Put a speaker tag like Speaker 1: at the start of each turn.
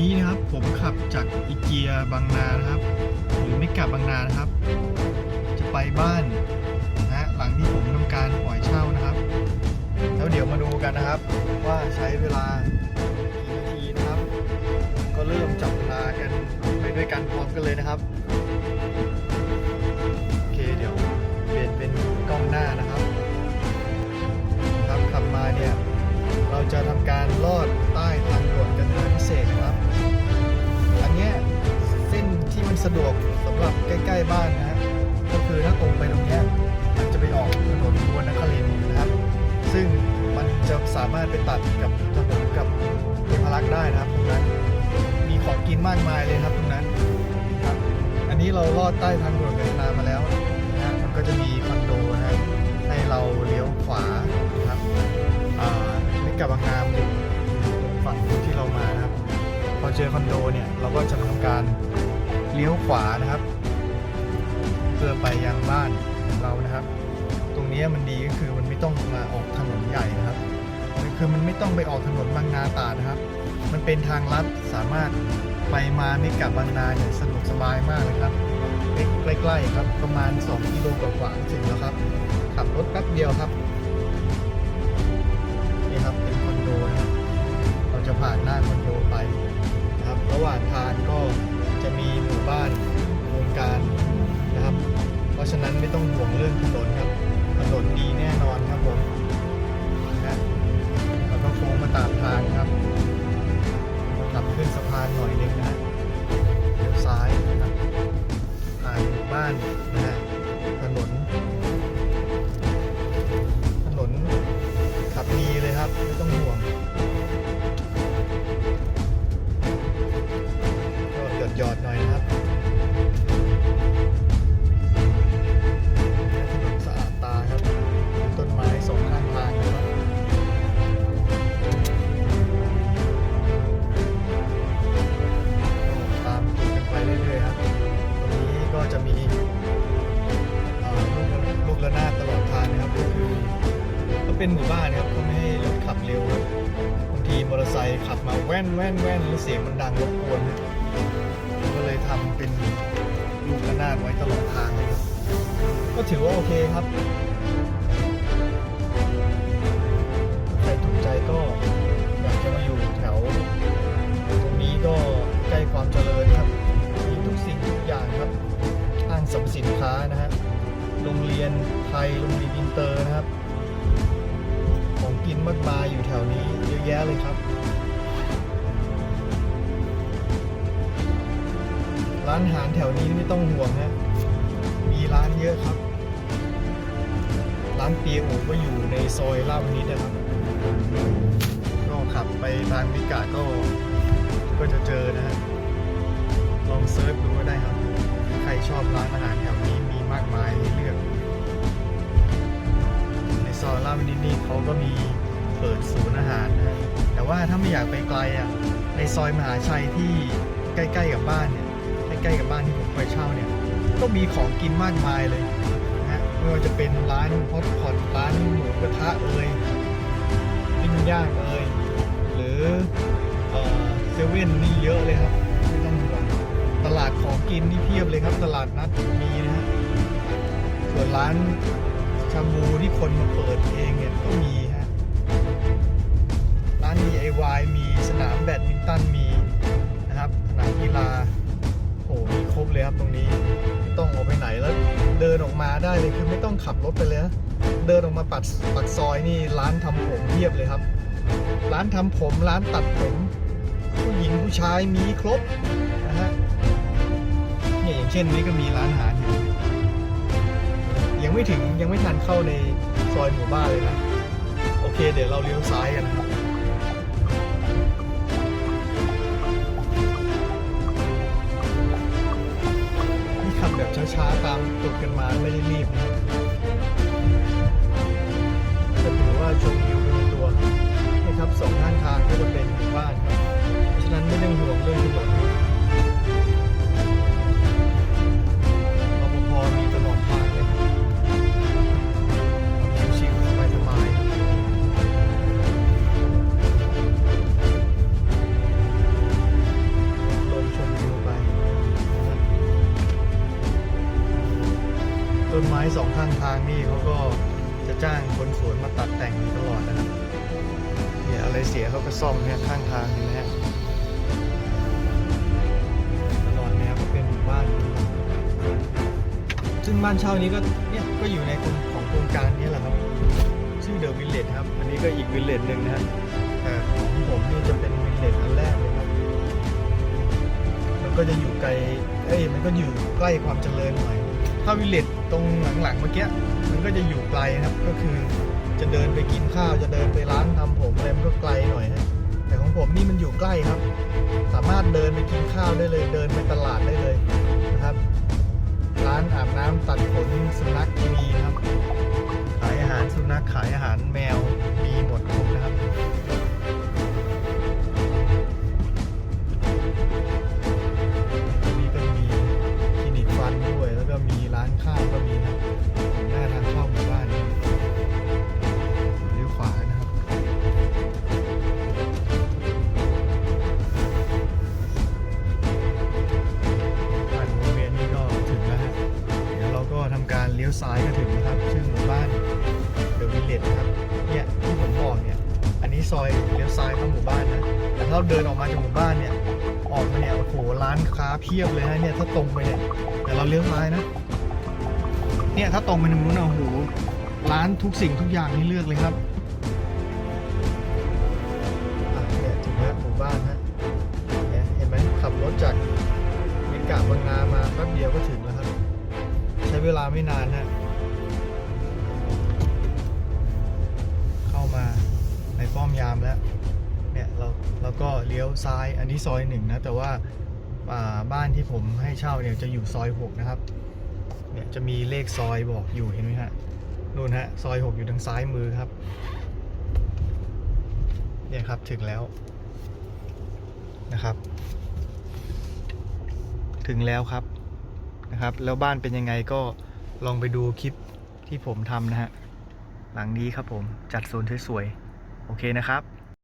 Speaker 1: นี้นะครับผมขับจากอีเกียบางนานะครับ หรือไม่กลับบางนานะครับ จะไปบ้านนะฮะหลังที่ผมทำการปล่อยเช่านะครับ แล้วเดี๋ยวมาดูกันนะครับ ว่าใช้เวลากี่นาทีนะครับ ก็เริ่มจับเวลากันไปด้วยกันพร้อมกันเลยนะครับโอเคเดี๋ยวเปลี่ยนเป็นกล้องหน้านะครับ ครับขับมาเนี่ยเราจะทำการลอด ส้นที่มันสะดวกสำหรับใกล้ ๆ บ้านนะ ก็คือถ้าตรงไปตรงนี้มันจะไปออกถนนบวนนครินทร์นะครับ ซึ่งมันจะสามารถไปตัดกับถนนกับเทพารักษ์ได้นะครับตรงนั้นมีของกินมากมายเลยครับตรงนั้นครับอันนี้เราลอดใต้ทางด่วนกันนามาแล้วนะฮะมันก็จะมีคอนโดนะฮะให้เราเลี้ยวขวานะครับอ่าไม่กลับบางนามอยู่ฝั่งที่เรามานะครับพอเจอคอนโดเนี่ยเราก็จะทำการ เลี้ยวขวานะครับ เพื่อไปยังบ้านของเรานะครับ ตรงนี้มันดีก็คือมันไม่ต้องมาออกถนนใหญ่นะครับคือมันไม่ต้องไปออกถนนบางนาตาดนะครับ มันเป็นทางลัดสามารถไปมาไม่กับบางนาอย่างสะดวกสบายมากเลยครับใกล้ๆครับประมาณ 2 กิโลกว่าๆถึงแล้วครับ ขับรถแป๊บเดียวครับนี่ครับเป็นคอนโดนะครับเราจะผ่านหน้าคอนโดไปนะครับ ระหว่างทางก็ จะมีหมู่บ้านโครงการนะครับ เพราะฉะนั้นไม่ต้องห่วงเรื่องถนนครับ เป็นหมู่บ้านครับเขาไม่ให้รถขับเร็วบางทีมอเตอร์ไซค์ขับมาแว่นแว่นแว่นแล้วเสียงมันดังรบกวนก็เลยทำเป็นลูกระนาดไว้ตลอดทางเลยครับก็ถือว่าโอเคครับใครถูกใจก็อยากจะมาอยู่แถว ตรงนี้ก็ใกล้ความเจริญครับมีทุกสิ่งทุกอย่างครับห้างสรรพสินค้านะฮะโรงเรียนไทยโรงเรียนอินเตอร์นะครับ มากมายอยู่แถวนี้เยอะแยะเลยครับ ร้านอาหารแถวนี้ไม่ต้องห่วงนะมีร้านเยอะครับ ร้านเปียโอก็อยู่ในซอยลาดนิดนะครับ ก็ขับไปทางมิกาก็ก็จะเจอนะฮะลองเซิร์ชดูก็ได้ครับ ใครชอบร้านอาหารแถวนี้มีมากมายให้เลือกในซอยลาดนิดนี่เขาก็มี เปิดศูนย์อาหารนะแต่ว่าถ้าไม่อยากไปไกลอะในซอยมหาชัยที่ใกล้ ๆ กับบ้านเนี่ยใกล้ๆกับบ้านที่ผมไปเช่าเนี่ยก็มีของกินมากมายเลยนะฮะไม่ว่าจะเป็นร้านฮอตพอตร้านหมูกระทะเอ่ยปิ้งย่างเอ่ยหรือเซเว่นนี่เยอะเลยครับไม่ต้องห่วงตลาดของกินนี่เพียบเลยครับ ตลาดนัดมีนะฮะส่วนร้านชาบูที่คนมาเปิดเองเนี่ยก็มีาน DIY มีสนามแบดมินตันมีนะครับสนามกีฬาโหมีครบเลยครับตรงนี้ไม่ต้องออกไปไหนแล้วเดินออกมาได้เลยคือไม่ต้องขับรถไปเลยนะเดินออกมาปัดปัดซอยนี่ร้านทำผมเพียบเลยครับ ร้านทำผมร้านตัดผม ผู้หญิงผู้ชายมีครบนะฮะเนี่ยอย่างเช่นนี้ก็มีร้านอาหารอยู่ยังไม่ถึงยังไม่ทันเข้าในซอยหมู่บ้านเลยนะโอเค เดี๋ยวเราเลี้ยวซ้ายกันนะครับ แบบช้าๆตามตุดกันมาไม่ได้รีบนะ จะจ้างคนสวนมาตัดแต่งอยู่ตลอดนะครับเนี่ยอะไรเสียเขาก็ซ่อมเนี่ยข้างทางเห็นไหมฮะตลอดแนวก็เป็นหมู่บ้าน ซึ่งบ้านเช่านี้ก็เนี่ยก็อยู่ในของโครงการนี้แหละครับ ชื่อเดอะวิลเลจครับ อันนี้ก็อีกวิลเลจหนึ่งนะครับแต่ของผมนี่จะเป็นวิลเลจอันแรกเลยครับ มันก็จะอยู่ไกลเอ้ยมันก็อยู่ใกล้ความเจริญหน่อยถ้าวิลเลจ ตรงหลังๆเมื่อกี้มันก็จะอยู่ไกลครับ ก็คือจะเดินไปกินข้าวจะเดินไปร้านทำผมอะไรมันก็ไกลหน่อยนะแต่ของผมนี่มันอยู่ใกล้ครับ สามารถเดินไปกินข้าวได้เลย เดินไปตลาดได้เลยนะครับ ร้านอาบน้ำตัดขนสุนัขมีครับ ขายอาหารสุนัขขายอาหารแมว ยวซ้ายก็ถึงนะครับ ชื่อหมู่บ้านเดอะวิลเลจนะครับเนี่ยที่ผมบอกเนี่ย อันนี้ซอยเลี้ยวซ้ายเข้าหมู่บ้านนะแต่ถ้าเราเดินออกมาจากหมู่บ้านเนี่ย ออกมาเนี่ยโอ้โหร้านค้าเพียบเลยฮะเนี่ยถ้าตรงไปเนี่ยแต่เราเลี้ยวซ้ายนะ เนี่ยถ้าตรงไปตรงนู้นนะโอ้โหร้านทุกสิ่งทุกอย่างให้เลือกเลยครับเนี่ยถึงแล้วหมู่บ้านฮะเห็นไหมขับรถจากเมกะบางนามาแป๊บเดียวก็ถึงแล้ว เวลาไม่นานฮะเข้ามาในป้อมยามแล้วเนี่ยเราเราก็เลี้ยวซ้ายอันนี้ซอยหนึ่งนะ แต่ว่าอ่าบ้านที่ผมให้เช่าเนี่ยจะอยู่ซอยหกนะครับเนี่ยจะมีเลขซอยบอกอยู่เห็นไหมฮะนู่นฮะซอยหกอยู่ทางซ้ายมือครับเนี่ยครับถึงแล้วนะครับ ถึงแล้วครับ นะครับ แล้วบ้านเป็นยังไงก็ลองไปดูคลิปที่ผมทำนะฮะ หลังนี้ครับผมจัดโซนสวยๆ โอเคนะครับ